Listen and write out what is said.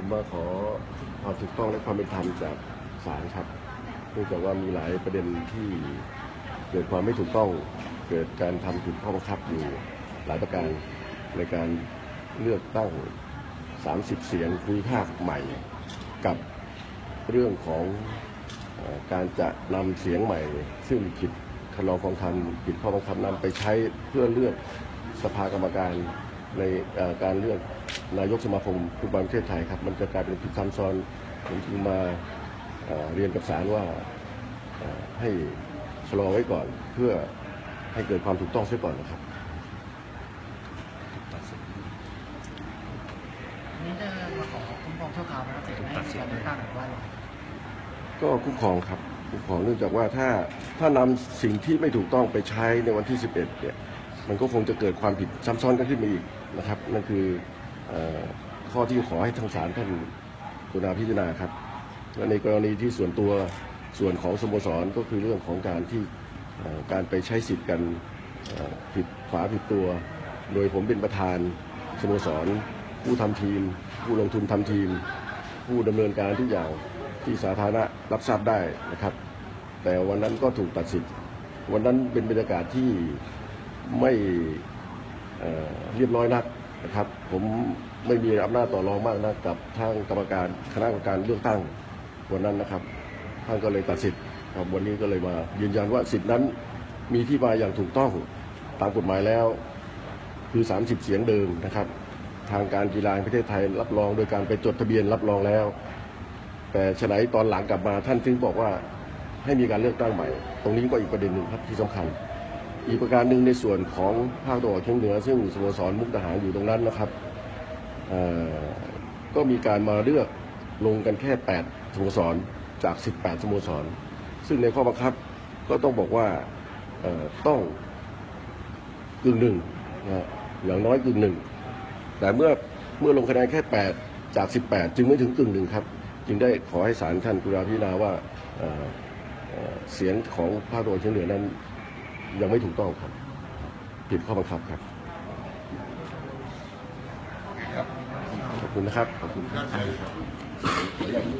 ผมมาขอความถูกต้องและความเป็นธรรมจากศาลครับเนื่องจากว่ามีหลายประเด็นที่เกิดความไม่ถูกต้องเกิดการทำผิดข้อบังคับอยู่หลายประการในการเลือกตั้ง 30 เสียงภูมิภาคใหม่กับเรื่องของอการจะนำเสียงใหม่ ซึ่งผิดคันลองกองทันผิดข้อบังคับนำไปใช้เพื่อเลือกสภากรรมการ ในเอ่อการเลือกนายกสมาคมฟุตบอลประเทศไทยครับ มันจะกลายเป็นผิดซ้ำซ้อนผมจึงมาเอ่อเรียนกับศาลว่าเอ่อให้ชะลอไว้ก่อนเพื่อให้เกิดความถูกต้องเสียก่อนนะครับนี่ได้มาขอคุ้มครองชั่วคราวนะครับเสร็จให้การเลือกตั้งหรือว่าอะไรก็คุ้มครองครับคุ้มครองเนื่องจากว่าถ้าถ้านำสิ่งที่ไม่ถูกต้องไปใช้ในวันที่ 11 เนี่ย มันก็คงจะเกิดความผิดซ้ำซ้อนกันขึ้นมาอีกนะครับนั่นคืออข้อที่ขอให้ทางศาลท่านกรุณาพิจารณาครับและในกรณีที่ส่วนตัวส่วนของสโมสรก็คือเรื่องของการที่การไปใช้สิทธิ์กันผิดฝาผิดตัว โดยผมเป็นประธานสโมสร ผู้ทำทีม ผู้ลงทุนทำทีม ผู้ดำเนินการทุกอย่างที่สาธารณะรับทราบได้นะครับ แต่วันนั้นก็ถูกตัดสิทธิ์วันนั้นเป็นบรรยากาศที่ ไม่เรียบร้อยนักนะครับ ผมไม่มีอำนาจต่อรองมากนักกับทางกรรมการคณะกรรมการเลือกตั้งวันนั้นนะครับท่านก็เลยตัดสิทธิ์ครับวันนี้ก็เลยมา ยืนยันว่าสิทธินั้นมีที่มาอย่างถูกต้องตามกฎหมายแล้ว คือ 30 เสียงเดิมนะครับ ทางการกีฬาประเทศไทยรับรองโดยการไปจดทะเบียนรับรองแล้ว แต่ฉะไหนตอนหลังกลับมาท่านถึงบอกว่าให้มีการเลือกตั้งใหม่ ตรงนี้ก็อีกประเด็นหนึ่งครับที่สำคัญ อีกประการหนึ่งในส่วนของภาคตะวันออกเฉียงเหนือ ซึ่งสโมสรมุกดาหารอยู่ตรงนั้นนะครับก็มีการมาเลือกลงกันแค่ 8สโมสรจาก 18สโมสร ซึ่งในข้อบังคับก็ต้องบอกว่าต้องกึ่งหนึ่งนะอย่างน้อยกึ่งหนึ่งแต่เมื่อเมื่อลงคะแนนแค่ 8 จาก 18 จึงไม่ถึงกึ่งหนึ่งครับ จึงได้ขอให้ศาลท่านกรุณาพิจารณาว่าเอ่อเอ่อเสียงของภาคตะวันออกเฉียงเหนือนั้น ยังไม่ถูกต้องครับผิดข้อบังคับครับขอบคุณนะครับขอบคุณครับ